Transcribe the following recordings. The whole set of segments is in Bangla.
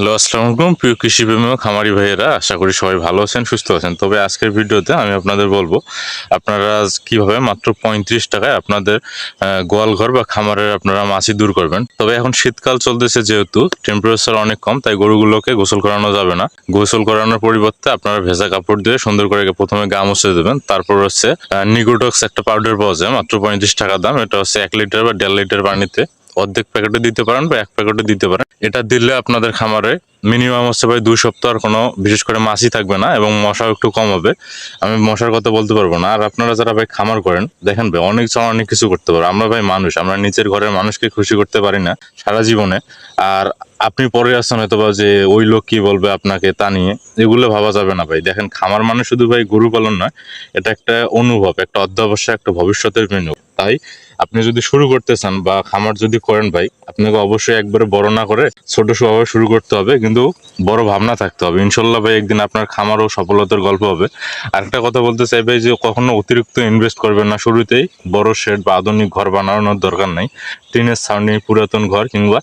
হ্যালো আসসালামু আলাইকুম। প্রিয় কৃষি প্রেমী খামারি ভাইয়েরা আশা করি সবাই ভালো আছেন সুস্থ আছেন। তবে আজকের ভিডিওতে আমি আপনাদের বলব আপনারা কীভাবে মাত্র পঁয়ত্রিশ টাকায় আপনাদের আহ, গোয়াল ঘর বা খামারের আপনারা মাছি দূর করবেন। তবে এখন শীতকাল চলতেছে যেহেতু টেম্পারেচার অনেক কম তাই গরুগুলোকে গোসল করানো যাবে না। গোসল করানোর পরিবর্তে আপনারা ভেজা কাপড় দিয়ে সুন্দর করে প্রথমে গা মুছে দেবেন। তারপর হচ্ছে নিগোটক্স একটা পাউডার পাওয়া যায় মাত্র পঁয়ত্রিশ টাকা দাম। এটা হচ্ছে এক লিটার বা দেড় লিটার পানিতে। অর্ধেক প্যাকেটে দিতে পারেন বা এক প্যাকেটে দিতে পারেন। এটা দিলে আপনাদের খামারে মিনিমাম হচ্ছে ভাই দুই সপ্তাহ কোনো বিশেষ করে মাছি থাকবে না এবং মশাও একটু কম হবে। আমি মশার কথা বলতে পারব না। আর আপনারা যারা ভাই খামার করেন, দেখেন ভাই অনেক জন অনেক কিছু করতে পারো। আমরা ভাই মানুষ, আমরা নিচের ঘরের মানুষকে খুশি করতে পারি না সারা জীবনে। আর আপনি পরে আসছেন হয়তো বা যে ওই লোক কি বলবে আপনাকে তা নিয়ে, এগুলো ভাবা যাবে না ভাই। দেখেন খামার মানে শুধু ভাই গরু পালন নয়, এটা একটা অনুভব, একটা অধ্যাবসায়, একটা ভবিষ্যতের মেনু। তাই আপনি যদি শুরু করতে চান বা খামার যদি করেন ভাই, আপনাকে অবশ্যই একবারে বড় না করে ছোট ভাবে শুরু করতে হবে, কিন্তু বড় ভাবনা থাকতে হবে। ইনশাল্লাহ ভাই, একদিন আপনার খামারও সফলতার গল্প হবে। আরেকটা কথা বলতে চাই ভাই, যে কখনো অতিরিক্ত ইনভেস্ট করবেন না শুরুতেই। বড় শেড বা আধুনিক ঘর বানানোর দরকার নাই। টিনের ছাউনি, পুরাতন ঘর কিংবা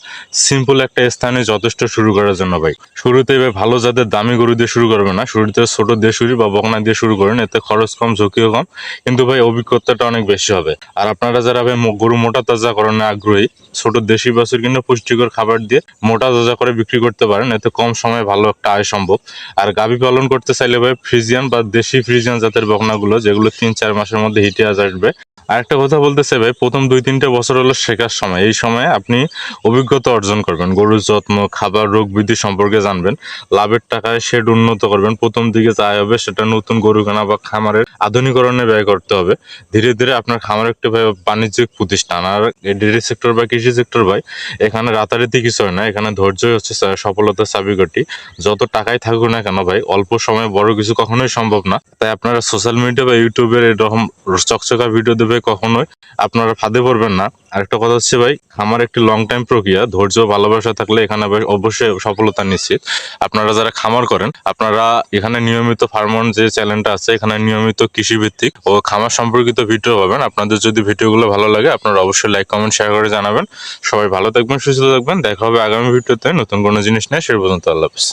সিম্পল একটা স্থানে যথেষ্ট শুরু করার জন্য ভাই। শুরুতেই ভাই, ভালো জাতের দামি গরু দিয়ে শুরু করবে না। শুরুতে ছোট দিয়ে শুরু বা বকনা দিয়ে শুরু করেন, এতে খরচ কম, ঝুঁকিও কম। কিন্তু ভাই, অভিজ্ঞতাটা অনেক বেশি হবে। আর আপনারা যারা ভাই গরু মোটা তাজা করণে আগ্রহী। ছোট দেশি বাছুর কিন্তু পুষ্টিকর খাবার দিয়ে মোটা তাজা করে বিক্রি করতে পারেন। এতে কম সময়ে ভালো একটা আয় সম্ভব। আর গাভী পালন করতে চাইলে ভাই ফ্রিজিয়ান বা দেশি ফ্রিজিয়ান জাতের বকনাগুলো, যেগুলো তিন চার মাসের মধ্যে হিটে আসবে। আরেকটা কথা বলতে চাই ভাই, প্রথম দুই, তিনটে বছর হলো শেখার সময়। এই সময়ে আপনি অভিজ্ঞতা অর্জন করবেন, গরুর যত্ন, খাবার, রোগ বৃদ্ধি সম্পর্কে জানবেন, লাভের টাকায় শেড উন্নত করবেন, প্রথম দিকে যা হবে সেটা নতুন গরু কেনা বা খামারের আধুনিকরণে ব্যয় করতে হবে। ধীরে ধীরে আপনার খামার একটি ভাই বাণিজ্যিক প্রতিষ্ঠান আর ডেয়ারি সেক্টর বা কৃষি সেক্টর ভাই, এখানে রাতারাতি কিছু হয় না, এখানে ধৈর্যই হচ্ছে সফলতার চাবিকাঠি। যত টাকাই থাকুক না কেন ভাই, অল্প সময়ে বড় কিছু কখনোই সম্ভব না। তাই আপনারা সোশ্যাল মিডিয়া বা ইউটিউবের এরকম চকচকা ভিডিও দেবে কখনোই আপনারা ফাঁদে পড়বেন না। আরেকটা কথা হচ্ছে ভাই খামার একটি লং টাইম প্রক্রিয়া, ধৈর্য ভালোবাসা থাকলে এখানে ভাই অবশ্যই সফলতা নিশ্চিত। আপনারা যারা খামার করেন, আপনারা এখানে নিয়মিত ফার্মন যে চ্যানেলটা আছে, এখানে নিয়মিত কৃষিভিত্তিক ও খামার সম্পর্কিত ভিডিও পাবেন। আপনাদের যদি ভিডিওগুলো ভালো লাগে, আপনারা অবশ্যই লাইক কমেন্ট শেয়ার করে জানাবেন। সবাই ভালো থাকবেন, সুস্থ থাকবেন। দেখা হবে আগামী ভিডিওতে নতুন কোনো জিনিস নিয়ে। সে পর্যন্ত আল্লাহ হাফেজ।